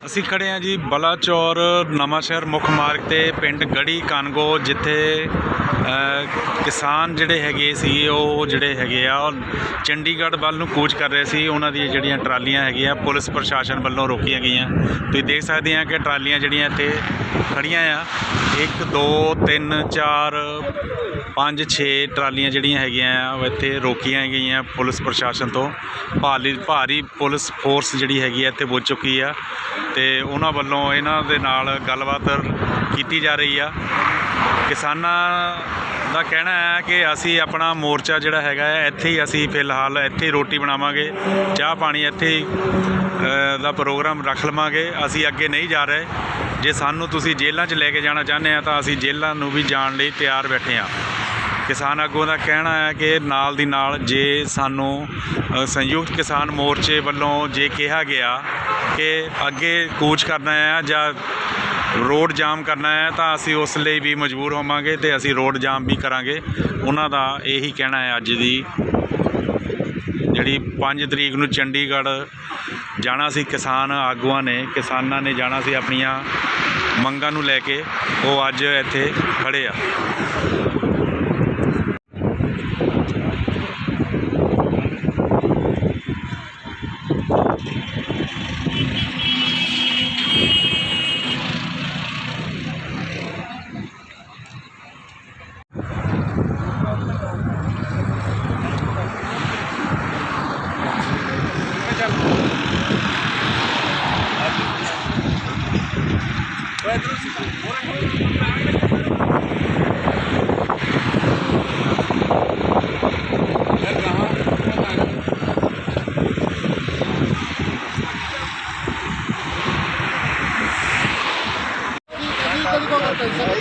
ਅਸੀਂ ਖੜੇ ਹਾਂ ਜੀ ਬਲਾਚੌਰ ਨਵਾਂ ਸ਼ਹਿਰ ਮੁੱਖ ਮਾਰਗ ਤੇ ਪਿੰਡ ਗੜੀ ਕਾਨਗੋ ਜਿੱਥੇ ਕਿਸਾਨ ਜਿਹੜੇ ਹੈਗੇ ਸੀ, ਉਹ ਜਿਹੜੇ ਹੈਗੇ ਆ, ਉਹ ਚੰਡੀਗੜ੍ਹ ਵੱਲ ਨੂੰ ਕੂਚ ਕਰ ਰਹੇ ਸੀ। ਉਹਨਾਂ ਦੀਆਂ ਜਿਹੜੀਆਂ ਟਰਾਲੀਆਂ ਹੈਗੀਆਂ, ਪੁਲਿਸ ਪ੍ਰਸ਼ਾਸਨ ਵੱਲੋਂ ਰੋਕੀਆਂ ਗਈਆਂ। ਤੁਸੀਂ ਦੇਖ ਸਕਦੇ ਆ ਕਿ ਟਰਾਲੀਆਂ ਜਿਹੜੀਆਂ ਇੱਥੇ ਖੜੀਆਂ ਆ। 1 2 3 4 5 6 ਟਰਾਲੀਆਂ ਜਿਹੜੀਆਂ ਹੈਗੀਆਂ ਆ, ਉਹ ਇੱਥੇ ਰੋਕੀਆਂ ਗਈਆਂ ਪੁਲਿਸ ਪ੍ਰਸ਼ਾਸਨ ਤੋਂ। ਭਾਰੀ ਭਾਰੀ ਪੁਲਿਸ ਫੋਰਸ ਜਿਹੜੀ ਹੈਗੀ ਆ, ਇੱਥੇ ਪੁੱਜ ਚੁੱਕੀ ਆ। ਤੇ ਉਹਨਾਂ ਵੱਲੋਂ ਇਹਨਾਂ ਦੇ ਨਾਲ ਗੱਲਬਾਤ ਕੀਤੀ ਜਾ ਰਹੀ ਆ। ਕਿਸਾਨਾਂ ਦਾ ਕਹਿਣਾ ਹੈ ਕਿ ਅਸੀਂ ਆਪਣਾ ਮੋਰਚਾ ਜਿਹੜਾ ਹੈਗਾ ਹੈ, ਇੱਥੇ ਹੀ ਅਸੀਂ ਫਿਲਹਾਲ ਇੱਥੇ ਹੀ ਰੋਟੀ ਬਣਾਵਾਂਗੇ, ਚਾਹ ਪਾਣੀ ਇੱਥੇ ਹੀ ਦਾ ਪ੍ਰੋਗਰਾਮ ਰੱਖ ਲਵਾਂਗੇ। ਅਸੀਂ ਅੱਗੇ ਨਹੀਂ ਜਾ ਰਹੇ। ਜੇ ਸਾਨੂੰ ਤੁਸੀਂ ਜੇਲ੍ਹਾਂ 'ਚ ਲੈ ਕੇ ਜਾਣਾ ਚਾਹੁੰਦੇ ਆ ਤਾਂ ਅਸੀਂ ਜੇਲ੍ਹਾਂ ਨੂੰ ਵੀ ਜਾਣ ਲਈ ਤਿਆਰ ਬੈਠੇ ਆ। ਕਿਸਾਨ ਆਗੂਆਂ ਦਾ ਕਹਿਣਾ ਹੈ ਕਿ ਨਾਲ ਦੀ ਨਾਲ ਜੇ ਸਾਨੂੰ ਸੰਯੁਕਤ ਕਿਸਾਨ ਮੋਰਚੇ ਵੱਲੋਂ ਜੇ ਕਿਹਾ ਗਿਆ ਕਿ ਅੱਗੇ ਕੂਚ ਕਰਨਾ ਹੈ ਜਾਂ ਰੋਡ ਜਾਮ ਕਰਨਾ ਹੈ ਤਾਂ ਅਸੀਂ ਉਸ ਲਈ ਵੀ ਮਜਬੂਰ ਹੋਵਾਂਗੇ ਤੇ ਅਸੀਂ ਰੋਡ ਜਾਮ ਵੀ ਕਰਾਂਗੇ। ਉਹਨਾਂ ਦਾ ਇਹੀ ਕਹਿਣਾ ਹੈ ਅੱਜ ਦੀ ਜਿਹੜੀ 5 ਤਰੀਕ ਨੂੰ ਚੰਡੀਗੜ੍ਹ ਜਾਣਾ ਸੀ ਕਿਸਾਨ ਆਗੂਆਂ ਨੇ, ਕਿਸਾਨਾਂ ਨੇ ਜਾਣਾ ਸੀ ਆਪਣੀਆਂ ਮੰਗਾਂ ਨੂੰ ਲੈ ਕੇ, ਉਹ ਅੱਜ ਇੱਥੇ ਖੜੇ ਆ।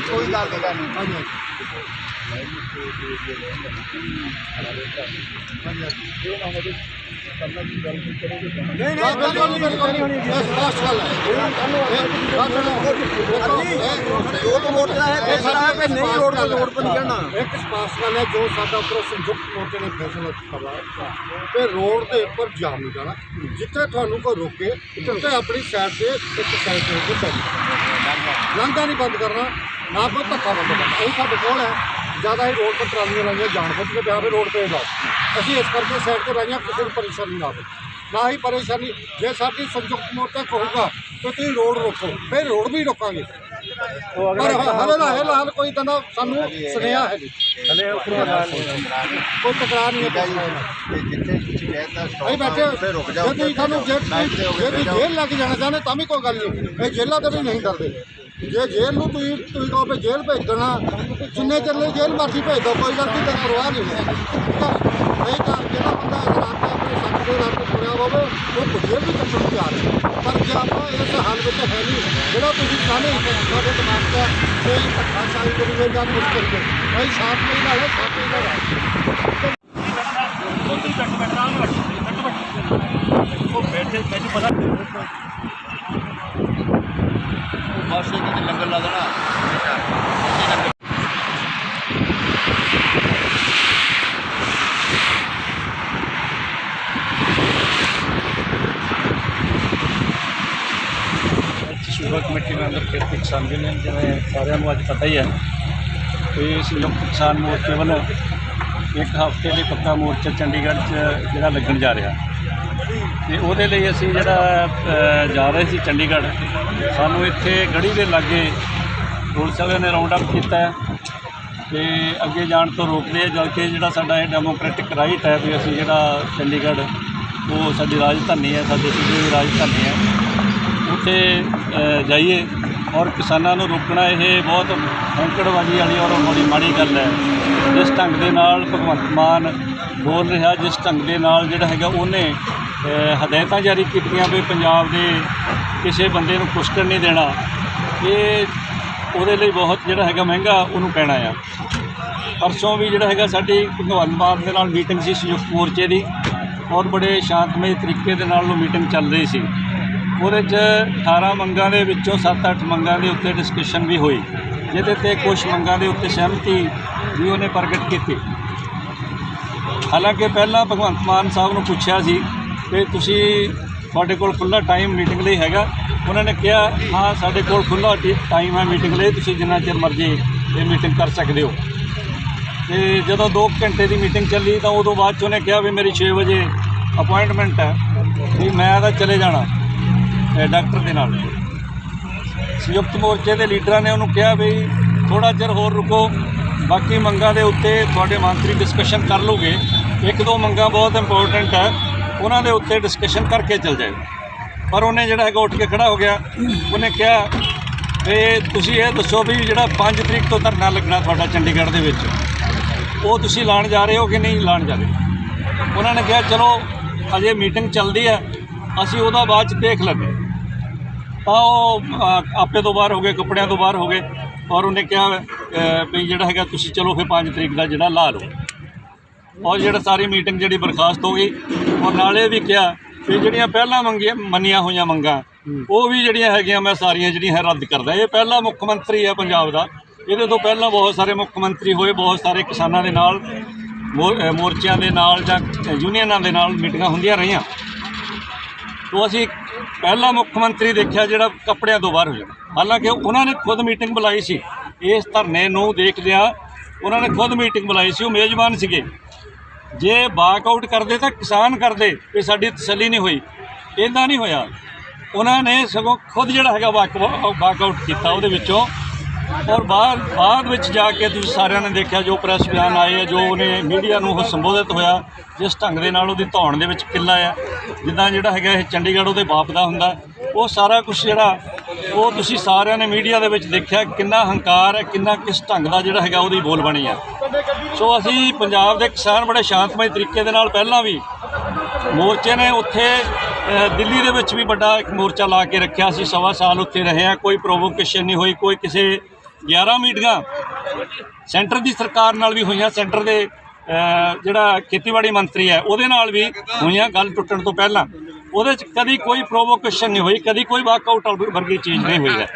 ਕੋਈ ਗੱਲ ਨਹੀਂ ਕਰਨੀ ਨਹੀਂ ਨਹੀਂ ਬਿਲਕੁਲ ਨਹੀਂ ਬਿਲਕੁਲ ਨਹੀਂ ਬਸ ਬਸ ਗੱਲ ਹੈ। ਜੋ ਤੋਂ ਮੋਟਰ ਹੈ ਫੈਸਲਾ ਹੈ ਕਿ ਨਹੀਂ ਰੋਡ ਤੇ ਰੋਡ ਪਰ ਨਿਕਲਣਾ ਇੱਕ ਸਪਾਸ ਗੱਲ ਹੈ ਜੋ ਸਾਡਾ ਉੱਪਰ ਸੰਯੁਕਤ ਮੋਰਚੇ ਨੇ ਫੈਸਲਾ ਕੀਤਾ ਕਿ ਰੋਡ ਦੇ ਉੱਪਰ ਜਾਮ ਨਹੀਂ ਜਾਣਾ ਜਿੱਥੇ ਤੁਹਾਨੂੰ ਕੋਈ ਰੋਕੇ ਉੱਥੇ ਆਪਣੀ ਸਾਈਡ ਤੇ ਇੱਕ ਸਾਈਡ ਤੇ ਹੋ ਕੇ ਚੱਲ ਲੰਘਾ ਨਹੀਂ ਬੰਦ ਕਰਨਾ। ਨਾ ਕੋਈ ਧੱਕਾ ਬੰਦ ਕਰਨਾ ਇਹ ਸਾਡੇ ਕੋਲ ਹੈ। ਜ਼ਿਆਦਾ ਹੀ ਰੋਡ ਤੇ ਟਰਾਲੀਆਂ ਲਾਈਆਂ ਜਾਣ ਬੁੱਝ ਕੇ ਪਿਆ ਵੀ ਰੋਡ ਤੇ ਲਾਓ ਅਸੀਂ ਇਸ ਕਰਕੇ ਸਾਈਡ ਤੇ ਲਾਈਆਂ ਕਿਸੇ ਨੂੰ ਪਰੇਸ਼ਾਨੀ ਨਾ ਆਵੇ। ਨਾ ਹੀ ਪਰੇਸ਼ਾਨੀ ਜੇ ਸਾਡੀ ਸੰਯੁਕਤ ਮੋਰਚਾ ਕਹੂਗਾ ਕਿ ਤੁਸੀਂ ਰੋਡ ਰੋਕੋ ਫਿਰ ਰੋਡ ਵੀ ਰੋਕਾਂਗੇ। ਪਰ ਹਲੇ ਨਾ ਹਲੇ ਹਾਲ ਕੋਈ ਤਾਂ ਸਾਨੂੰ ਸੁਨੇਹਾ ਹੈ ਜੀ ਕੋਈ ਤਕਰਾਰ ਨਹੀਂ ਹੈ। ਜਿੱਥੇ ਤੁਸੀਂ ਕਹਿੰਦਾ ਅਸੀਂ ਬੈਠੇ ਉੱਥੇ ਰੁਕ ਜੇ ਜਾਓ ਤੁਸੀਂ ਸਾਨੂੰ ਜੇ ਹੋ ਜੇ ਜੇਲ੍ਹ ਲੱਗ ਜਾਣਾ ਚਾਹੁੰਦੇ ਤਾਂ ਵੀ ਕੋਈ ਗੱਲ ਨਹੀਂ। ਇਹ ਜੇਲ੍ਹਾਂ ਤੇ ਵੀ ਨਹੀਂ ਡਰਦੇ। ਜੇ ਜੇਲ੍ਹ ਨੂੰ ਤੁਸੀਂ ਤੁਸੀਂ ਕਹੋ ਵੀ ਜੇਲ੍ਹ ਭੇਜ ਦੇਣਾ ਜਿੰਨੇ ਚਿਰ ਲਈ ਜੇਲ੍ਹ ਮਰਜ਼ੀ ਭੇਜ ਦਿਓ ਕੋਈ ਗੱਲ ਨਹੀਂ ਤਾਂ ਪਰਵਾਹ ਨਹੀਂ। ਹੈ ਨਹੀਂ ਤਾਂ ਜਿਹੜਾ ਬੰਦਾ ਇਸ ਰਾਤ ਤੇ ਆਪਣੇ ਸੱਚ ਦੇ ਰਾਤ ਤੇ ਹੋਵੇ, ਉਹ ਜੇਲ੍ਹ ਵੀ ਕੱਟਣ ਨੂੰ ਤਿਆਰ ਹੈ ਪਰ ਜੇ ਆਪਾਂ ਇਸ ਹਾਲ ਵਿੱਚ ਹੈ ਨਹੀਂ, ਜਿਹੜਾ ਤੁਸੀਂ ਚਾਹੁੰਦੇ ਹੋ ਦਿਮਾਗ 'ਚ ਕੋਈ ਧੱਕਾ ਸ਼ਾਹੀ ਕਰੀਏ ਜਾਂ ਕੁਝ ਕਰੀਏ ਭਾਈ, ਸਾਥ ਨਹੀਂ ਨਾਲ ਹੈ ਸਾਥ ਨਹੀਂ ਨਾਲ। ਹੈ ਬਸ ਇਹ ਕਿਤੇ ਲੰਗਰ ਲਾ ਦੇਣਾ ਸੂਬਾ ਕਮੇਟੀ ਮੈਂਬਰ ਖੇਤੀ ਕਿਸਾਨ ਯੂਨੀਅਨ ਜਿਵੇਂ ਸਾਰਿਆਂ ਨੂੰ ਅੱਜ ਪਤਾ ਹੀ ਹੈ। ਕਿ ਸੰਯੁਕਤ ਕਿਸਾਨ ਮੋਰਚੇ ਵੱਲੋਂ ਇੱਕ ਹਫ਼ਤੇ ਦੇ ਪੱਕਾ ਮੋਰਚਾ ਚੰਡੀਗੜ੍ਹ 'ਚ ਜਿਹੜਾ ਲੱਗਣ ਜਾ ਰਿਹਾ। ਤੇ ਉਹਦੇ ਲਈ ਅਸੀਂ ਜਿਹੜਾ ਅ, ਜਾ ਰਹੇ ਸੀ ਚੰਡੀਗੜ੍ਹ ਸਾਨੂੰ ਇੱਥੇ ਗੜੀ ਦੇ ਲਾਗੇ ਪੁਲਿਸ ਵਾਲਿਆਂ ਨੇ ਰਾਉਂਡ ਅਪ ਕੀਤਾ ਹੈ। ਤੇ ਅੱਗੇ ਜਾਣ ਤੋਂ ਰੋਕਦੇ ਆ ਜਦਕਿ ਜਿਹੜਾ ਸਾਡਾ ਇਹ ਡੈਮੋਕ੍ਰੈਟਿਕ ਰਾਈਟ ਹੈ ਵੀ ਅਸੀਂ ਜਿਹੜਾ ਚੰਡੀਗੜ੍ਹ ਉਹ ਸਾਡੀ ਰਾਜਧਾਨੀ ਹੈ ਸਾਡੇ ਸੂਬੇ ਦੀ ਰਾਜਧਾਨੀ ਹੈ। ਉੱਥੇ ਜਾਈਏ ਔਰ ਕਿਸਾਨਾਂ ਨੂੰ ਰੋਕਣਾ ਇਹ ਬਹੁਤ ਔਂਕੜਬਾਜ਼ੀ ਵਾਲੀ ਔਰ ਬੜੀ ਮਾੜੀ ਗੱਲ ਹੈ। ਜਿਸ ਢੰਗ ਦੇ ਨਾਲ ਭਗਵੰਤ ਮਾਨ ਬੋਲ ਰਿਹਾ, ਜਿਸ ਢੰਗ ਦੇ ਨਾਲ ਜਿਹੜਾ ਹੈਗਾ ਉਹਨੇ ਹਦਾਇਤਾਂ ਜਾਰੀ ਕੀਤੀਆਂ ਵੀ ਪੰਜਾਬ ਦੇ ਕਿਸੇ ਬੰਦੇ ਨੂੰ ਕੁਸ਼ਕਣ ਨਹੀਂ ਦੇਣਾ। ਇਹ ਉਹਦੇ ਲਈ ਬਹੁਤ ਜਿਹੜਾ ਹੈਗਾ ਮਹਿੰਗਾ ਉਹਨੂੰ ਪੈਣਾ ਆ। ਪਰਸੋਂ ਵੀ ਜਿਹੜਾ ਹੈਗਾ ਸਾਡੀ ਭਗਵੰਤ ਮਾਨ ਦੇ ਨਾਲ ਮੀਟਿੰਗ ਸੀ ਸੰਯੁਕਤ ਮੋਰਚੇ ਦੀ। ਔਰ ਬੜੇ ਸ਼ਾਂਤਮਈ ਤਰੀਕੇ ਦੇ ਨਾਲ ਉਹ ਮੀਟਿੰਗ ਚੱਲ ਰਹੀ ਸੀ। ਉਹਦੇ 'ਚ 18 ਮੰਗਾਂ ਦੇ ਵਿੱਚੋਂ 7-8 ਮੰਗਾਂ ਦੇ ਉੱਤੇ ਡਿਸਕਸ਼ਨ ਵੀ ਹੋਈ। ਜਿਹਦੇ ਤੇ ਕੁਝ ਮੰਗਾਂ ਦੇ ਉੱਤੇ ਸਹਿਮਤੀ ਵੀ ਉਹਨੇ ਪ੍ਰਗਟ ਕੀਤੀ। ਹਾਲਾਂਕਿ ਪਹਿਲਾਂ ਭਗਵੰਤ ਮਾਨ ਸਾਹਿਬ ਨੂੰ ਪੁੱਛਿਆ ਸੀ ਕਿ ਤੁਸੀਂ ਤੁਹਾਡੇ ਕੋਲ ਖੁੱਲ੍ਹਾ ਟਾਈਮ ਮੀਟਿੰਗ ਲਈ ਹੈਗਾ। ਉਹਨਾਂ ਨੇ ਕਿਹਾ, ਹਾਂ, ਸਾਡੇ ਕੋਲ ਖੁੱਲ੍ਹਾ ਟਾਈਮ ਹੈ ਮੀਟਿੰਗ ਲਈ, ਤੁਸੀਂ ਜਿੰਨਾ ਚਿਰ ਮਰਜ਼ੀ ਇਹ ਮੀਟਿੰਗ ਕਰ ਸਕਦੇ ਹੋ। ਤੇ ਜਦੋਂ 2 ਘੰਟੇ ਦੀ ਮੀਟਿੰਗ ਚੱਲੀ ਤਾਂ ਉਦੋਂ ਬਾਅਦ 'ਚ ਉਹਨੇ ਕਿਹਾ ਵੀ ਮੇਰੀ 6 ਵਜੇ ਅਪਾਇੰਟਮੈਂਟ ਹੈ, ਵੀ ਮੈਂ ਤਾਂ ਚਲੇ ਜਾਣਾ। ਡਾਕਟਰ ਦੇ ਨਾਲ। ਸੰਯੁਕਤ ਮੋਰਚੇ ਦੇ ਲੀਡਰਾਂ ਨੇ ਉਹਨੂੰ ਕਿਹਾ ਵੀ ਥੋੜਾ ਚਿਰ ਹੋਰ ਰੁਕੋ, ਬਾਕੀ ਮੰਗਾਂ ਦੇ ਉੱਤੇ ਤੁਹਾਡੇ ਮੰਤਰੀ ਡਿਸਕਸ਼ਨ ਕਰ ਲਓਗੇ ਇੱਕ ਦੋ ਮੰਗਾਂ ਬਹੁਤ ਇੰਪੋਰਟੈਂਟ ਹੈ, ਉਹਨਾਂ ਦੇ ਉੱਤੇ ਡਿਸਕਸ਼ਨ ਕਰਕੇ ਚੱਲ ਜਾਏ ਪਰ ਉਹਨੇ ਜਿਹੜਾ ਹੈਗਾ ਉੱਠ ਕੇ ਖੜਾ ਹੋ ਗਿਆ। ਉਹਨੇ ਕਿਹਾ ਵੀ ਤੁਸੀਂ ਇਹ ਦੱਸੋ ਵੀ ਜਿਹੜਾ 5 ਤਰੀਕ ਤੋਂ ਧਰਨਾ ਲੱਗਣਾ ਤੁਹਾਡਾ ਚੰਡੀਗੜ੍ਹ ਦੇ ਵਿੱਚ, ਉਹ ਤੁਸੀਂ ਲਾਣ ਜਾ ਰਹੇ ਹੋ ਕਿ ਨਹੀਂ ਲਾਣ ਜਾ ਰਹੇ ਉਹਨਾਂ ਨੇ ਕਿਹਾ, ਚਲੋ, ਅਜੇ ਮੀਟਿੰਗ ਚੱਲਦੀ ਹੈ, ਅਸੀਂ ਉਹਦਾ ਬਾਅਦ ਚ ਦੇਖ ਲੈਂਦੇ ਤਾਂ ਉਹ ਆਪੇ ਤੋਂ ਬਾਹਰ ਹੋ ਗਏ, ਕੱਪੜਿਆਂ ਤੋਂ ਬਾਹਰ ਹੋ ਗਏ, ਔਰ ਉਹਨੇ ਕਿਹਾ ਵੀ ਜਿਹੜਾ ਹੈਗਾ, ਤੁਸੀਂ ਚਲੋ ਫਿਰ 5 ਤਰੀਕ ਦਾ ਜਿਹੜਾ ਲਾ ਲਓ। ਔਰ ਜਿਹੜਾ ਸਾਰੀ ਮੀਟਿੰਗ ਜਿਹੜੀ ਬਰਖਾਸਤ ਹੋ ਗਈ, ਔਰ ਨਾਲੇ ਵੀ ਕਿਹਾ, ਵੀ ਜਿਹੜੀਆਂ ਪਹਿਲਾਂ ਮੰਗੀਆਂ, ਮੰਨੀਆਂ ਹੋਈਆਂ ਮੰਗਾਂ, ਉਹ ਵੀ ਜਿਹੜੀਆਂ ਹੈਗੀਆਂ, ਮੈਂ ਸਾਰੀਆਂ ਜਿਹੜੀਆਂ ਰੱਦ ਕਰਦਾ। ਇਹ ਪਹਿਲਾ ਮੁੱਖ ਮੰਤਰੀ ਹੈ ਪੰਜਾਬ ਦਾ। ਇਹਦੇ ਤੋਂ ਪਹਿਲਾਂ ਬਹੁਤ ਸਾਰੇ ਮੁੱਖ ਮੰਤਰੀ ਹੋਏ, ਬਹੁਤ ਸਾਰੇ ਕਿਸਾਨਾਂ ਦੇ ਨਾਲ ਮੋਰ- ਮੋਰਚਿਆਂ ਦੇ ਨਾਲ ਜਾਂ ਯੂਨੀਅਨਾਂ ਦੇ ਨਾਲ ਮੀਟਿੰਗਾਂ ਹੁੰਦੀਆਂ ਰਹੀਆਂ। ਤੋਂ ਅਸੀਂ ਪਹਿਲਾ ਮੁੱਖ ਮੰਤਰੀ ਦੇਖਿਆ ਜਿਹੜਾ ਕੱਪੜਿਆਂ ਤੋਂ ਬਾਹਰ ਹੋ ਜਾਣਾ। ਹਾਲਾਂਕਿ ਉਹਨਾਂ ਨੇ ਖੁਦ ਮੀਟਿੰਗ ਬੁਲਾਈ ਸੀ। ਇਸ ਧਰਨੇ ਨੂੰ ਦੇਖਦਿਆਂ ਉਹਨਾਂ ਨੇ ਖੁਦ ਮੀਟਿੰਗ ਬੁਲਾਈ ਸੀ। ਉਹ ਮੇਜ਼ਬਾਨ ਸੀਗੇ। ਜੇ ਵਾਕਆਊਟ ਕਰਦੇ ਤਾਂ ਕਿਸਾਨ ਕਰਦੇ ਵੀ ਸਾਡੀ ਤਸੱਲੀ ਨਹੀਂ ਹੋਈ। ਇਦਾਂ ਨਹੀਂ ਹੋਇਆ। ਉਹਨਾਂ ਨੇ ਸਗੋਂ ਖੁਦ ਜਿਹੜਾ ਹੈਗਾ ਵਾਕ ਵਾਕਆਊਟ ਕੀਤਾ। ਉਹਦੇ ਵਿੱਚੋਂ ਔਰ ਬਾਅਦ ਬਾਅਦ ਵਿੱਚ ਜਾ ਕੇ ਤੁਸੀਂ ਸਾਰਿਆਂ ਨੇ ਦੇਖਿਆ ਜੋ ਪ੍ਰੈਸ ਬਿਆਨ ਆਏ ਆ, ਜੋ ਉਹਨੇ ਮੀਡੀਆ ਨੂੰ ਉਹ ਸੰਬੋਧਿਤ ਹੋਇਆ, ਜਿਸ ਢੰਗ ਦੇ ਨਾਲ ਉਹਦੀ ਧੌਣ ਦੇ ਵਿੱਚ ਕਿੱਲਾ ਆ। ਜਿੱਦਾਂ ਜਿਹੜਾ ਹੈਗਾ ਇਹ ਚੰਡੀਗੜ੍ਹ ਉਹਦੇ ਬਾਪ ਦਾ ਹੁੰਦਾ। ਉਹ ਸਾਰਾ ਕੁਝ ਜਿਹੜਾ, ਉਹ ਤੁਸੀਂ ਸਾਰਿਆਂ ਨੇ ਮੀਡੀਆ ਦੇ ਵਿੱਚ ਦੇਖਿਆ ਕਿੰਨਾ ਹੰਕਾਰ ਹੈ, ਕਿੰਨਾ ਕਿਸ ਢੰਗ ਦਾ ਜਿਹੜਾ ਹੈਗਾ ਉਹਦੀ ਬੋਲ ਬਣੀ ਆ। ਸੋ ਅਸੀਂ ਪੰਜਾਬ ਦੇ ਕਿਸਾਨ ਬੜੇ ਸ਼ਾਂਤਮਈ ਤਰੀਕੇ ਦੇ ਨਾਲ ਪਹਿਲਾਂ ਵੀ ਮੋਰਚੇ ਨੇ ਉੱਥੇ ਦਿੱਲੀ ਦੇ ਵਿੱਚ ਵੀ ਵੱਡਾ ਇੱਕ ਮੋਰਚਾ ਲਾ ਕੇ ਰੱਖਿਆ ਸੀ। ਸਵਾ ਸਾਲ ਉੱਥੇ ਰਹੇ ਆ, ਕੋਈ ਪ੍ਰੋਵੋਕੇਸ਼ਨ ਨਹੀਂ ਹੋਈ, ਕੋਈ ਕਿਸੇ 11 ਮੀਟਿੰਗਾਂ ਸੈਂਟਰ ਦੀ ਸਰਕਾਰ ਨਾਲ ਵੀ ਹੋਈਆਂ, ਸੈਂਟਰ ਦੇ ਜਿਹੜਾ ਖੇਤੀਬਾੜੀ ਮੰਤਰੀ ਹੈ, ਉਹਦੇ ਨਾਲ ਵੀ ਹੋਈਆਂ ਗੱਲ ਟੁੱਟਣ ਤੋਂ ਪਹਿਲਾਂ। ਉਹਦੇ 'ਚ ਕਦੀ ਕੋਈ ਪ੍ਰੋਵੋਕੇਸ਼ਨ ਨਹੀਂ ਹੋਈ, ਕਦੀ ਕੋਈ ਵਾਕਆਊਟ ਵਰਗੀ ਚੀਜ਼ ਨਹੀਂ ਹੋਈ ਹੈ।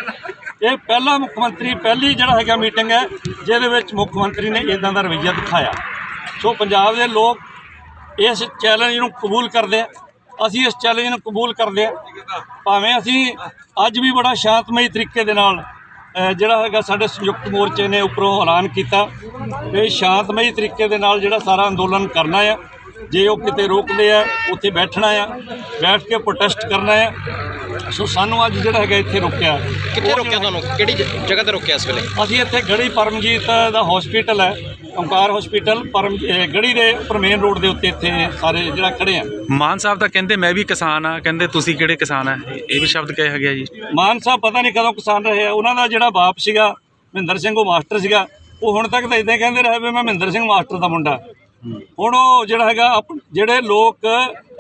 ਇਹ ਪਹਿਲਾ ਮੁੱਖ ਮੰਤਰੀ, ਪਹਿਲੀ ਜਿਹੜਾ ਹੈਗਾ ਮੀਟਿੰਗ ਹੈ, ਜਿਹਦੇ ਵਿੱਚ ਮੁੱਖ ਮੰਤਰੀ ਨੇ ਇਦਾਂ ਦਾ ਰਵੱਈਆ ਦਿਖਾਇਆ। ਸੋ ਪੰਜਾਬ ਦੇ ਲੋਕ ਇਸ ਚੈਲੰਜ ਨੂੰ ਕਬੂਲ ਕਰਦੇ ਆ। ਅਸੀਂ ਇਸ ਚੈਲੰਜ ਨੂੰ ਕਬੂਲ ਕਰਦੇ ਆ। ਭਾਵੇਂ ਅਸੀਂ ਅੱਜ ਵੀ ਬੜਾ ਸ਼ਾਂਤਮਈ ਤਰੀਕੇ ਦੇ ਨਾਲ ਜਿਹੜਾ ਹੈਗਾ ਸਾਡੇ ਸੰਯੁਕਤ ਮੋਰਚੇ ਨੇ ਉੱਪਰੋਂ ਐਲਾਨ ਕੀਤਾ ਕਿ ਸ਼ਾਂਤਮਈ ਤਰੀਕੇ ਦੇ ਨਾਲ ਜਿਹੜਾ ਸਾਰਾ ਅੰਦੋਲਨ ਕਰਨਾ ਆ ਜੇ ਉਹ ਕਿਤੇ ਰੋਕਦੇ ਆ ਉੱਥੇ ਬੈਠਣਾ ਆ ਬੈਠ ਕੇ ਪ੍ਰੋਟੈਸਟ ਕਰਨਾ ਆ। ਸੋ ਸਾਨੂੰ ਅੱਜ ਜਿਹੜਾ ਹੈਗਾ ਇੱਥੇ ਰੋਕਿਆ। ਕਿੱਥੇ ਰੋਕਿਆ ਤੁਹਾਨੂੰ? ਕਿਹੜੀ ਜਗ੍ਹਾ ਤੇ ਰੋਕਿਆ ਇਸ ਵੇਲੇ? ਅਸੀਂ ਇੱਥੇ ਗੜੀ ਪਰਮਜੀਤ ਦਾ ਹਸਪੀਟਲ ਹੈ। ਓਂਕਾਰ ਹਸਪੀਟਲ ਪਰਮ ਇਹ ਗੜੀ ਦੇ ਉੱਪਰ ਮੇਨ ਰੋਡ ਦੇ ਉੱਤੇ ਇੱਥੇ ਸਾਰੇ ਜਿਹੜਾ ਖੜੇ ਆ। ਮਾਨ ਸਾਹਿਬ ਤਾਂ ਕਹਿੰਦੇ ਮੈਂ ਵੀ ਕਿਸਾਨ ਆ ਕਹਿੰਦੇ ਤੁਸੀਂ ਕਿਹੜੇ ਕਿਸਾਨ ਆ? ਇਹ ਇਹ ਵੀ ਸ਼ਬਦ ਕਿਹਾ ਗਿਆ ਜੀ। ਮਾਨ ਸਾਹਿਬ ਪਤਾ ਨਹੀਂ ਕਦੋਂ ਕਿਸਾਨ ਰਹੇ ਆ। ਉਹਨਾਂ ਦਾ ਜਿਹੜਾ ਬਾਪ ਸੀਗਾ ਮਹਿੰਦਰ ਸਿੰਘ ਉਹ ਮਾਸਟਰ ਸੀਗਾ। ਉਹ ਹੁਣ ਤੱਕ ਤਾਂ ਇਦਾਂ ਕਹਿੰਦੇ ਰਹੇ ਵੀ ਮੈਂ ਮਹਿੰਦਰ ਸਿੰਘ ਮਾਸਟਰ ਦਾ ਮੁੰਡਾ। ਹੁਣ ਉਹ ਜਿਹੜਾ ਹੈਗਾ ਆਪ- ਜਿਹੜੇ ਲੋਕ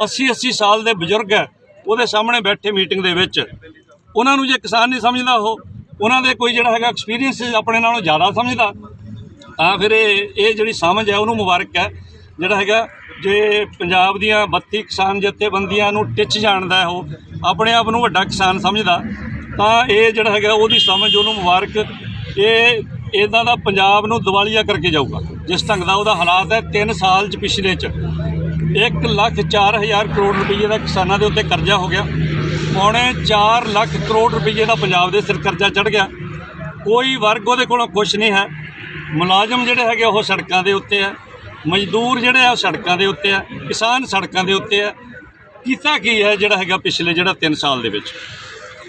80 80 ਸਾਲ ਦੇ ਬਜ਼ੁਰਗ ਹੈ ਉਹਦੇ ਸਾਹਮਣੇ ਬੈਠੇ ਮੀਟਿੰਗ ਦੇ ਵਿੱਚ। ਉਹਨਾਂ ਨੂੰ ਜੇ ਕਿਸਾਨ ਨਹੀਂ ਸਮਝਦਾ ਉਹ ਉਹਨਾਂ ਦੇ ਕੋਈ ਜਿਹੜਾ ਹੈਗਾ ਐਕਸਪੀਰੀਅੰਸ ਆਪਣੇ ਨਾਲੋਂ ਜ਼ਿਆਦਾ ਸਮਝਦਾ। ਤਾਂ ਫਿਰ ਇਹ ਇਹ ਜਿਹੜੀ ਸਮਝ ਹੈ ਉਹਨੂੰ ਮੁਬਾਰਕ ਹੈ। ਜਿਹੜਾ ਹੈਗਾ, ਜੇ ਪੰਜਾਬ ਦੀਆਂ 32 ਕਿਸਾਨ ਜਥੇਬੰਦੀਆਂ ਨੂੰ ਟਿੱਚ ਜਾਣਦਾ ਉਹ, ਆਪਣੇ ਆਪ ਨੂੰ ਵੱਡਾ ਕਿਸਾਨ ਸਮਝਦਾ, ਤਾਂ ਇਹ ਜਿਹੜਾ ਹੈਗਾ ਉਹਦੀ ਸਮਝ ਉਹਨੂੰ ਮੁਬਾਰਕ, ਇਹ ਇਦਾਂ ਦਾ ਪੰਜਾਬ ਨੂੰ ਦਿਵਾਲੀਆ ਕਰਕੇ ਜਾਊਗਾ। ਜਿਸ ਢੰਗ ਦਾ ਉਹਦਾ ਹਾਲਾਤ ਹੈ 3 ਸਾਲ ਚ ਪਿਛਲੇ ਚ। 1 ਲੱਖ 4000 ਕਰੋੜ ਰੁਪਏ ਦਾ ਕਿਸਾਨਾਂ ਦੇ ਉੱਤੇ ਕਰਜ਼ਾ ਹੋ ਗਿਆ। ਪੌਣੇ 4 ਲੱਖ ਕਰੋੜ ਰੁਪਏ ਦਾ ਪੰਜਾਬ ਦੇ ਸਿਰ ਕਰਜ਼ਾ ਚੜ ਗਿਆ। ਕੋਈ ਵਰਗ ਉਹਦੇ ਕੋਲੋਂ ਖੁਸ਼ ਨਹੀਂ ਹੈ। ਮੁਲਾਜ਼ਮ ਜਿਹੜੇ ਹੈਗੇ ਉਹ ਸੜਕਾਂ ਦੇ ਉੱਤੇ ਆ। ਮਜ਼ਦੂਰ ਜਿਹੜੇ ਆ, ਉਹ ਸੜਕਾਂ ਦੇ ਉੱਤੇ ਆ। ਕਿਸਾਨ ਸੜਕਾਂ ਦੇ ਉੱਤੇ ਆ। ਕੀਤਾ ਕੀ ਹੈ ਜਿਹੜਾ ਹੈਗਾ ਪਿਛਲੇ ਜਿਹੜਾ 3 ਸਾਲ ਦੇ ਵਿੱਚ?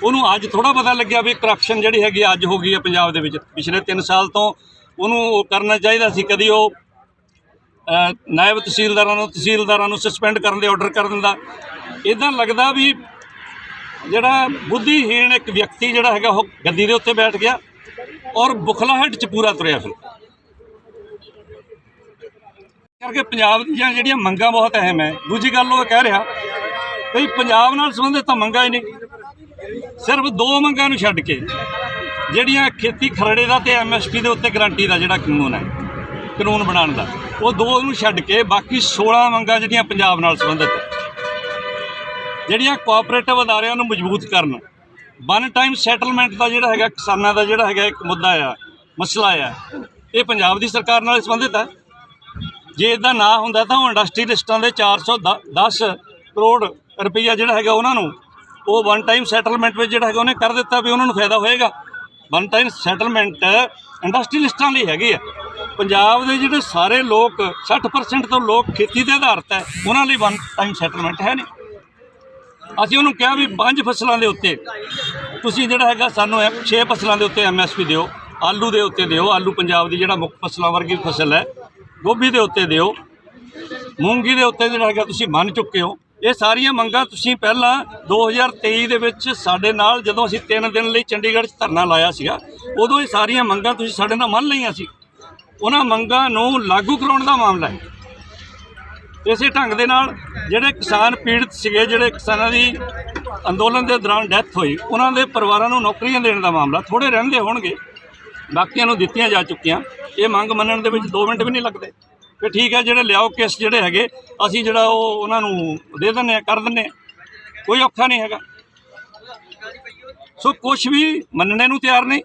ਉਹਨੂੰ ਅੱਜ ਥੋੜਾ ਪਤਾ ਲੱਗਿਆ ਵੀ ਕਰਪਸ਼ਨ ਜਿਹੜੀ ਹੈਗੀ ਅੱਜ ਹੋ ਗਈ ਹੈ ਪੰਜਾਬ ਦੇ ਵਿੱਚ। ਪਿਛਲੇ 3 ਸਾਲ ਤੋਂ ਉਹਨੂੰ ਉਹ ਕਰਨਾ ਚਾਹੀਦਾ ਸੀ, ਕਦੀ ਉਹ ਨਾਇਬ ਤਹਿਸੀਲਦਾਰਾਂ ਨੂੰ ਤਹਿਸੀਲਦਾਰਾਂ ਨੂੰ ਸਸਪੈਂਡ ਕਰਨ ਦੇ ਆਰਡਰ ਕਰ ਦਿੰਦਾ। ਇਦਾਂ ਲੱਗਦਾ ਵੀ ਜਿਹੜਾ ਬੁੱਧੀਹੀਣ ਇੱਕ ਵਿਅਕਤੀ ਜਿਹੜਾ ਹੈਗਾ, ਉਹ ਗੱਦੀ ਦੇ ਉੱਤੇ ਬੈਠ ਗਿਆ। ਔਰ ਬੁਖਲਾਹਟ ਚ ਪੂਰਾ ਤੁਰਿਆ ਫਿਰ ਕਰਕੇ ਪੰਜਾਬ ਦੀਆਂ ਜਿਹੜੀਆਂ ਮੰਗਾਂ ਬਹੁਤ ਅਹਿਮ ਹੈ। ਦੂਜੀ ਗੱਲ ਉਹ ਕਹਿ ਰਿਹਾ ਵੀ ਪੰਜਾਬ ਨਾਲ ਸੰਬੰਧਿਤ ਤਾਂ ਮੰਗਾਂ ਹੀ ਨਹੀਂ। ਸਿਰਫ ਦੋ ਮੰਗਾਂ ਨੂੰ ਛੱਡ ਕੇ ਜਿਹੜੀਆਂ ਖੇਤੀ ਖਰੜੇ ਦਾ ਤੇ ਐਮਐਸਪੀ ਦੇ ਉੱਤੇ ਗਰੰਟੀ ਦਾ ਜਿਹੜਾ ਕਾਨੂੰਨ ਹੈ, ਕਾਨੂੰਨ ਬਣਾਉਣ ਦਾ, ਉਹ ਦੋ ਨੂੰ ਛੱਡ ਕੇ ਬਾਕੀ 16 ਮੰਗਾਂ ਜਿਹੜੀਆਂ ਪੰਜਾਬ ਨਾਲ ਸੰਬੰਧਿਤ ਜਿਹੜੀਆਂ ਕੋਆਪਰੇਟਿਵ ਅਦਾਰਿਆਂ ਨੂੰ ਮਜ਼ਬੂਤ ਕਰਨ ਵਨ ਟਾਈਮ ਸੈਟਲਮੈਂਟ ਦਾ ਜਿਹੜਾ ਹੈਗਾ, ਕਿਸਾਨਾਂ ਦਾ ਜਿਹੜਾ ਹੈਗਾ ਇੱਕ ਮੁੱਦਾ ਆ, ਮਸਲਾ ਆ। ਇਹ ਪੰਜਾਬ ਦੀ ਸਰਕਾਰ ਨਾਲ ਸੰਬੰਧਿਤ ਹੈ ਜੇ ਇਦਾਂ ਨਾ ਹੁੰਦਾ ਤਾਂ ਉਹ ਇੰਡਸਟਰੀ ਲਿਸਟਾਂ ਦੇ 410 ਕਰੋੜ ਰੁਪਈਆ ਜਿਹੜਾ ਹੈਗਾ ਉਹਨਾਂ ਨੂੰ, ਉਹ ਵਨ ਟਾਈਮ ਸੈਟਲਮੈਂਟ ਵਿੱਚ ਜਿਹੜਾ ਹੈਗਾ ਉਹਨੇ ਕਰ ਦਿੱਤਾ ਵੀ ਉਹਨਾਂ ਨੂੰ ਫਾਇਦਾ ਹੋਏਗਾ। ਵਨ ਟਾਈਮ ਸੈਟਲਮੈਂਟ ਇੰਡਸਟਰੀਲਿਸਟਾਂ ਲਈ ਹੈਗੀ ਆ। ਪੰਜਾਬ ਦੇ ਜਿਹੜੇ ਸਾਰੇ ਲੋਕ 60% ਤੋਂ ਲੋਕ ਖੇਤੀ ਦੇ ਆਧਾਰਿਤ ਹੈ ਉਹਨਾਂ ਲਈ ਵਨ ਟਾਈਮ ਸੈਟਲਮੈਂਟ ਹੈ ਨਹੀਂ। ਅਸੀਂ ਉਹਨੂੰ ਕਿਹਾ ਵੀ ਪੰਜ ਫਸਲਾਂ ਦੇ ਉੱਤੇ, ਤੁਸੀਂ ਜਿਹੜਾ ਹੈਗਾ ਸਾਨੂੰ 6 ਫਸਲਾਂ ਦੇ ਉੱਤੇ ਐਮਐਸਪੀ ਦਿਓ, ਆਲੂ ਦੇ ਉੱਤੇ ਦਿਓ, ਆਲੂ ਪੰਜਾਬ ਦੀ ਜਿਹੜਾ ਮੁੱਖ ਫਸਲਾਂ ਵਰਗੀ ਫਸਲ ਹੈ, ਗੋਭੀ ਦੇ ਉੱਤੇ ਦਿਓ, ਮੂੰਗੀ ਦੇ ਉੱਤੇ ਜਿਹੜਾ ਹੈਗਾ ਤੁਸੀਂ ਮੰਨ ਚੁੱਕੇ ਹੋ। ਇਹ ਸਾਰੀਆਂ ਮੰਗਾਂ ਤੁਸੀਂ ਪਹਿਲਾਂ 2023 ਦੇ ਵਿੱਚ ਸਾਡੇ ਨਾਲ ਜਦੋਂ ਅਸੀਂ 3 ਦਿਨ ਲਈ ਚੰਡੀਗੜ੍ਹ 'ਚ ਧਰਨਾ ਲਾਇਆ ਸੀਗਾ, ਉਦੋਂ ਇਹ ਸਾਰੀਆਂ ਮੰਗਾਂ ਤੁਸੀਂ ਸਾਡੇ ਨਾਲ ਮੰਨ ਲਈਆਂ ਸੀ। ਉਹਨਾਂ ਮੰਗਾਂ ਨੂੰ ਲਾਗੂ ਕਰਾਉਣ ਦਾ ਮਾਮਲਾ ਹੈ। ਇਸੇ ਢੰਗ ਦੇ ਨਾਲ ਜਿਹੜੇ ਕਿਸਾਨ ਪੀੜਤ ਸੀਗੇ, ਜਿਹੜੇ ਕਿਸਾਨਾਂ ਦੀ ਅੰਦੋਲਨ ਦੇ ਦੌਰਾਨ ਡੈਥ ਹੋਈ, ਉਹਨਾਂ ਦੇ ਪਰਿਵਾਰਾਂ ਨੂੰ ਨੌਕਰੀਆਂ ਦੇਣ ਦਾ ਮਾਮਲਾ ਥੋੜੇ ਰਹਿੰਦੇ ਹੋਣਗੇ। ਬਾਕੀਆਂ ਨੂੰ ਦਿੱਤੀਆਂ ਜਾ ਚੁੱਕੀਆਂ। ਇਹ ਮੰਗ ਮੰਨਣ ਦੇ ਵਿੱਚ 2 ਮਿੰਟ ਵੀ ਨਹੀਂ ਲੱਗਦੇ। ਕਿ ਠੀਕ ਹੈ, ਜਿਹੜੇ ਲਿਆਓ ਕੇਸ ਜਿਹੜੇ ਹੈਗੇ, ਅਸੀਂ ਜਿਹੜਾ ਉਹ ਉਹਨਾਂ ਨੂੰ ਦੇ ਦਿੰਦੇ ਆ ਕਰ ਦਿੰਦੇ ਆ ਕੋਈ ਔਖਾ ਨਹੀਂ ਹੈਗਾ। ਸੋ ਕੁਝ ਵੀ ਮੰਨਣੇ ਨੂੰ ਤਿਆਰ ਨਹੀਂ।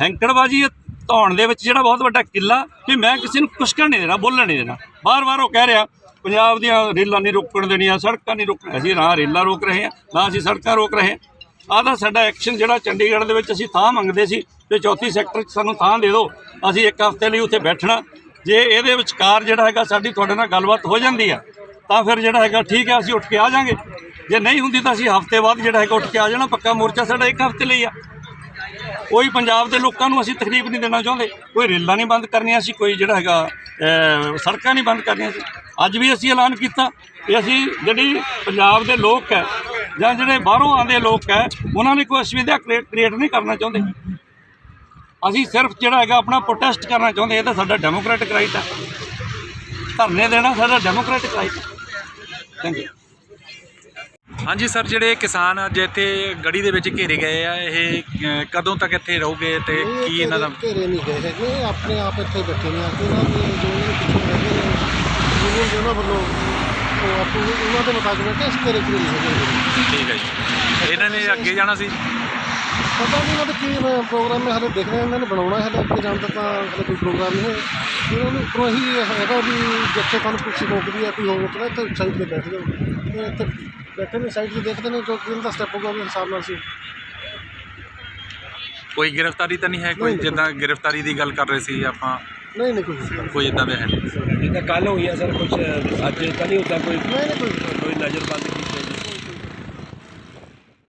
ਹੈਂਕੜਬਾਜੀ ਧੌਣ ਦੇ ਵਿੱਚ ਜਿਹੜਾ ਬਹੁਤ ਵੱਡਾ ਕਿੱਲਾ ਕਿ ਮੈਂ ਕਿਸੇ ਨੂੰ ਕੁਛਕਣ ਨਹੀਂ ਦੇਣਾ, ਬੋਲਣ ਨਹੀਂ ਦੇਣਾ। ਬਾਰ-ਬਾਰ ਉਹ ਕਹਿ ਰਿਹਾ, ਪੰਜਾਬ ਦੀਆਂ ਰੇਲਾਂ ਨਹੀਂ ਰੋਕਣ ਦੇਣੀਆਂ, ਸੜਕਾਂ ਨਹੀਂ ਰੋਕਣ ਅਸੀਂ ਨਾ ਰੇਲਾਂ ਰੋਕ ਰਹੇ ਹਾਂ, ਨਾ ਅਸੀਂ ਸੜਕਾਂ ਰੋਕ ਰਹੇ ਹਾਂ। ਆਹ ਤਾਂ ਸਾਡਾ ਐਕਸ਼ਨ ਜਿਹੜਾ ਚੰਡੀਗੜ੍ਹ ਦੇ ਵਿੱਚ ਅਸੀਂ ਥਾਂ ਮੰਗਦੇ ਸੀ ਤੇ ਚੌਥੀ ਸੈਕਟਰ 'ਚ ਸਾਨੂੰ ਥਾਂ ਦੇ ਦਿਓ, ਅਸੀਂ ਇੱਕ ਹਫ਼ਤੇ ਲਈ ਉੱਥੇ ਬੈਠਣਾ। ਜੇ ਇਹਦੇ ਵਿਚਕਾਰ ਜਿਹੜਾ ਹੈਗਾ ਸਾਡੀ ਤੁਹਾਡੇ ਨਾਲ ਗੱਲਬਾਤ ਹੋ ਜਾਂਦੀ ਆ, ਤਾਂ ਫਿਰ ਜਿਹੜਾ ਹੈਗਾ ਠੀਕ ਹੈ ਅਸੀਂ ਉੱਠ ਕੇ ਆ ਜਾਾਂਗੇ। ਜੇ ਨਹੀਂ ਹੁੰਦੀ ਤਾਂ ਅਸੀਂ ਹਫ਼ਤੇ ਬਾਅਦ ਜਿਹੜਾ ਹੈਗਾ ਉੱਠ ਕੇ ਆ ਜਾਣਾ, ਪੱਕਾ ਮੋਰਚਾ ਸਾਡਾ ਇੱਕ ਹਫ਼ਤੇ ਲਈ ਆ। ਕੋਈ ਪੰਜਾਬ ਦੇ ਲੋਕਾਂ ਨੂੰ ਅਸੀਂ ਤਕਲੀਫ ਨਹੀਂ ਦੇਣਾ ਚਾਹੁੰਦੇ। ਕੋਈ ਰੇਲਾਂ ਨਹੀਂ ਬੰਦ ਕਰਨੀਆਂ ਸੀ, ਕੋਈ ਜਿਹੜਾ ਹੈਗਾ ਸੜਕਾਂ ਨਹੀਂ ਬੰਦ ਕਰਨੀਆਂ ਸੀ। ਅੱਜ ਵੀ ਅਸੀਂ ਐਲਾਨ ਕੀਤਾ ਕਿ ਅਸੀਂ ਜਿਹੜੀ ਪੰਜਾਬ ਦੇ ਲੋਕ ਹੈ ਜਾਂ ਜਿਹੜੇ ਬਾਹਰੋਂ ਆਉਂਦੇ ਲੋਕ ਹੈ, ਉਹਨਾਂ ਨੇ ਕੋਈ ਅਸੁਵਿਧਾ ਕ੍ਰੀਏਟ ਨਹੀਂ ਕਰਨਾ ਚਾਹੁੰਦੇ। ਅਸੀਂ ਸਿਰਫ ਜਿਹੜਾ ਹੈਗਾ ਆਪਣਾ ਪ੍ਰੋਟੈਸਟ ਕਰਨਾ ਚਾਹੁੰਦੇ, ਇਹ ਤਾਂ ਸਾਡਾ ਡੈਮੋਕ੍ਰੈਟਿਕ ਰਾਈਟ ਹੈ। ਧਰਨੇ ਦੇਣਾ ਸਾਡਾ ਡੈਮੋਕ੍ਰੈਟਿਕ ਰਾਈਟ ਹੈ। ਥੈਂਕ ਯੂ ਹਾਂਜੀ ਸਰ ਜਿਹੜੇ ਕਿਸਾਨ ਅੱਜ ਇੱਥੇ ਗੜੀ ਦੇ ਵਿੱਚ ਘੇਰੇ ਗਏ ਆ ਇਹ ਅ, ਕਦੋਂ ਤੱਕ ਇੱਥੇ ਰਹੋਗੇ ਤੇ ਕੀ ਇਹਨਾਂ ਦਾ ਘੇਰੇ ਨਹੀਂ ਗਏ ਹੈਗੇ ਇਹ ਆਪਣੇ ਆਪ ਇੱਥੇ ਬੈਠੇ ਨੇ ਆ ਕੇ ਉਹਨਾਂ ਦੇ ਜੋ ਇਹਨਾਂ ਦੇ ਪਿੱਛੇ ਨੇ ਯੂਨੀਅਨ ਦੇ ਉਹਨਾਂ ਵੱਲੋਂ ਉਹ ਆਪੋ ਉਹਨਾਂ ਦੇ ਮੁਤਾਬਕ ਬੈਠੇ ਇਸ ਘੇਰੇ ਘੇਰੇ ਨਹੀਂ ਹੈਗੇ ਠੀਕ ਹੈ ਜੀ। ਇਹਨਾਂ ਨੇ ਅੱਗੇ ਜਾਣਾ ਸੀ? ਪਤਾ ਨਹੀਂ ਉਹਨਾਂ ਦਾ ਕੀ ਪ੍ਰੋਗਰਾਮ ਹੈ ਹਲੇ ਦੇਖ ਰਹੇ ਹਾਂ ਇਹਨਾਂ ਨੇ ਬਣਾਉਣਾ ਹੈ ਹਲੇ ਅੱਗੇ ਜਾਣ ਤੱਕ ਤਾਂ ਹਲੇ ਕੋਈ ਪ੍ਰੋਗਰਾਮ ਨਹੀਂ ਹੈ। ਇਹਨਾਂ ਨੂੰ ਉੱਪਰੋਂ ਹੀ ਹੈਗਾ ਵੀ ਜਿੱਥੇ ਤੁਹਾਨੂੰ ਕੁਛ ਨੌਕਰੀ ਹੈ ਕੋਈ ਹੋਰ ਤਾਂ ਇੱਥੇ ਸਾਈਡ ਤੇ ਬੈਠ ਜਾਓ। ਤੇ ਇੱਥੇ ਬੈਠੇ ਨੇ ਸਾਈਡ ਤੇ ਦੇਖਦੇ ਨੇ ਜੋ ਕਿਹਨ ਦਾ ਸਟੈਪ ਹੋਗਾ ਉਹਦੇ ਹਿਸਾਬ ਨਾਲ ਅਸੀਂ ਕੋਈ ਗ੍ਰਿਫਤਾਰੀ ਤਾਂ ਨਹੀਂ ਹੈ? ਕੋਈ ਨਹੀਂ। ਜਿੱਦਾਂ ਗ੍ਰਿਫਤਾਰੀ ਦੀ ਗੱਲ ਕਰ ਰਹੇ ਸੀ ਆਪਾਂ? ਨਹੀਂ ਨਹੀਂ ਕੋਈ ਨਹੀਂ ਕੋਈ ਇਦਾਂ ਦਾ ਹੈ ਨਹੀਂ। ਜਿੱਦਾਂ ਕੱਲ ਹੋਈ ਆ ਸਰ ਕੁਝ ਅੱਜ ਤਾਂ ਨਹੀਂ ਹੁੰਦਾ ਕੋਈ ਨਹੀਂ ਕੋਈ। ਕੋਈ ਨਜ਼ਰਬੰਦ ਕੀਤੀ।